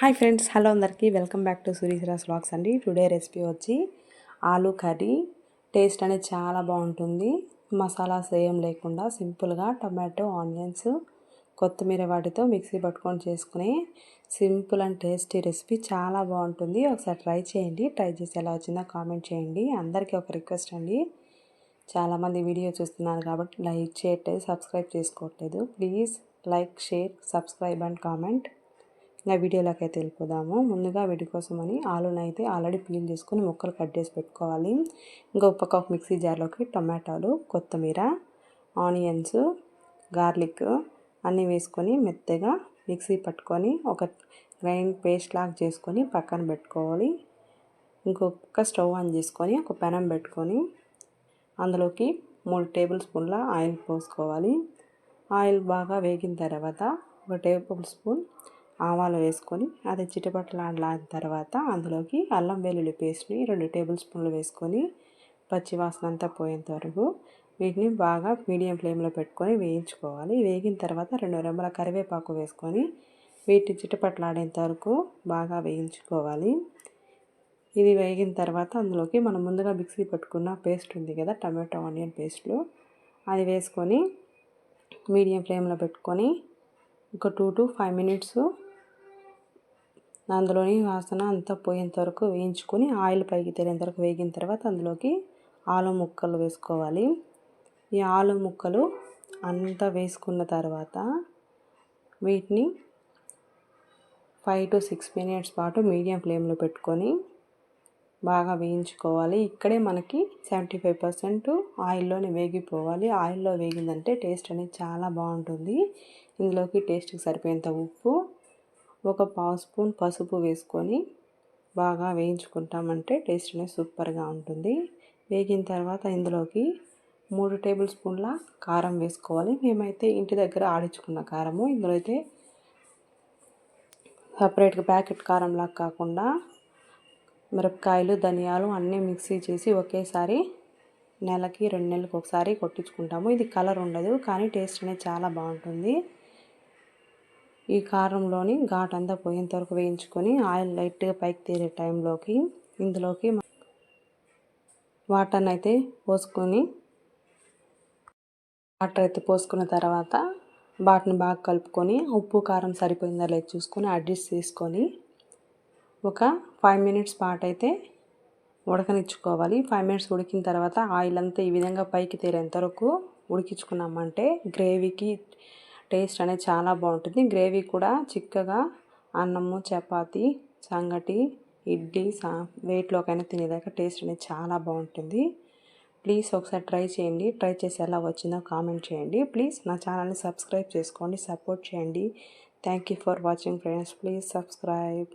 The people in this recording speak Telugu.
హాయ్ ఫ్రెండ్స్ హలో అందరికీ. వెల్కమ్ బ్యాక్ టు సూరీశ్రాస్ వ్లాగ్స్ అండి. టుడే రెసిపీ వచ్చి ఆలూ కర్రీ. టేస్ట్ అనేది చాలా బాగుంటుంది. మసాలాస్ ఏం లేకుండా సింపుల్గా టమాటో ఆనియన్స్ కొత్తిమీర వాటితో మిక్సీ పట్టుకొని చేసుకునే సింపుల్ అండ్ టేస్టీ రెసిపీ చాలా బాగుంటుంది. ఒకసారి ట్రై చేయండి. ట్రై చేసి ఎలా వచ్చిందో కామెంట్ చేయండి. అందరికీ ఒక రిక్వెస్ట్ అండి. చాలామంది వీడియో చూస్తున్నారు కాబట్టి లైక్ చేయట్లేదు సబ్స్క్రైబ్ చేసుకోవట్లేదు. Please like share subscribe and comment. ఇంకా వీడియోలోకి అయితే వెళ్ళిపోదాము. ముందుగా వీటి కోసమని ఆలుని అయితే ఆల్రెడీ పీల్ చేసుకొని ముక్కలు కట్ చేసి పెట్టుకోవాలి. ఇంకా పక్క ఒక మిక్సీ జార్లోకి టమాటాలు కొత్తిమీర ఆనియన్స్ గార్లిక్ అన్నీ వేసుకొని మెత్తగా మిక్సీ పట్టుకొని ఒక గ్రైండ్ పేస్ట్ లాగా చేసుకొని పక్కన పెట్టుకోవాలి. ఇంకొక స్టవ్ ఆన్ చేసుకొని ఒక పెనం పెట్టుకొని అందులోకి మూడు టేబుల్ స్పూన్ల ఆయిల్ పోసుకోవాలి. ఆయిల్ బాగా వేగిన తర్వాత ఒక టేబుల్ స్పూన్ ఆవాలు వేసుకొని అది చిటపట్లాడిన తర్వాత అందులోకి అల్లం వెల్లుల్లి పేస్ట్ని రెండు టేబుల్ స్పూన్లు వేసుకొని పచ్చివాసన అంతా పోయేంత వరకు వీటిని బాగా మీడియం ఫ్లేమ్లో పెట్టుకొని వేయించుకోవాలి. వేగిన తర్వాత రెండు రెమ్మల కరివేపాకు వేసుకొని వీటిని చిటపట్లాడేంత వరకు బాగా వేయించుకోవాలి. ఇది వేగిన తర్వాత అందులోకి మనం ముందుగా మిక్సీ పట్టుకున్న పేస్ట్ ఉంది కదా టమాటో ఆనియన్ పేస్ట్లు అది వేసుకొని మీడియం ఫ్లేమ్లో పెట్టుకొని ఒక టూ టు ఫైవ్ మినిట్స్ అందులోని వాసన అంతా పోయేంత వరకు వేయించుకొని ఆయిల్ పైకి తేలేంత వరకు వేగిన తర్వాత అందులోకి ఆలు ముక్కలు వేసుకోవాలి. ఈ ఆలు ముక్కలు అంతా వేసుకున్న తర్వాత వీటిని ఫైవ్ టు సిక్స్ మినిట్స్ పాటు మీడియం ఫ్లేమ్లో పెట్టుకొని బాగా వేయించుకోవాలి. ఇక్కడే మనకి సెవెంటీ ఫైవ్ పర్సెంట్ ఆయిల్లోనే వేగిపోవాలి. ఆయిల్లో వేగిందంటే టేస్ట్ అనేది చాలా బాగుంటుంది. ఇందులోకి టేస్ట్కి సరిపోయేంత ఉప్పు ఒక పావు స్పూన్ పసుపు వేసుకొని బాగా వేయించుకుంటామంటే టేస్ట్ అనేది సూపర్గా ఉంటుంది. వేగిన తర్వాత ఇందులోకి మూడు టేబుల్ స్పూన్ల కారం వేసుకోవాలి. మేమైతే ఇంటి దగ్గర ఆడించుకున్న కారము. ఇందులో అయితే సపరేట్గా ప్యాకెట్ కారంలా కాకుండా మిరపకాయలు ధనియాలు అన్నీ మిక్సీ చేసి ఒకేసారి నెలకి రెండు నెలలకు ఒకసారి కొట్టించుకుంటాము. ఇది కలర్ ఉండదు కానీ టేస్ట్ అనేది చాలా బాగుంటుంది. ఈ కారంలోని ఘాట్ అంతా పోయేంత వరకు వేయించుకొని ఆయిల్ లైట్గా పైకి తీరే టైంలోకి ఇందులోకి వాటర్ని అయితే పోసుకొని వాటర్ అయితే పోసుకున్న తర్వాత వాటిని బాగా కలుపుకొని ఉప్పు కారం సరిపోయిందా లేదు చూసుకొని అడ్జస్ట్ తీసుకొని ఒక ఫైవ్ మినిట్స్ పాటు అయితే ఉడకనిచ్చుకోవాలి. ఫైవ్ మినిట్స్ ఉడికిన తర్వాత ఆయిల్ అంతా ఈ విధంగా పైకి తేరేంత వరకు ఉడికించుకున్నామంటే గ్రేవీకి టేస్ట్ అనేది చాలా బాగుంటుంది. గ్రేవీ కూడా చిక్కగా అన్నము చపాతి సంగటి ఇడ్లీ సా వెయిట్లోకైనా తినేదాకా టేస్ట్ అనేది చాలా బాగుంటుంది. ప్లీజ్ ఒకసారి ట్రై చేయండి. ట్రై చేసి ఎలా వచ్చిందో కామెంట్ చేయండి. ప్లీజ్ నా ఛానల్ని సబ్స్క్రైబ్ చేసుకోండి సపోర్ట్ చేయండి. Thank you for watching friends. Please subscribe.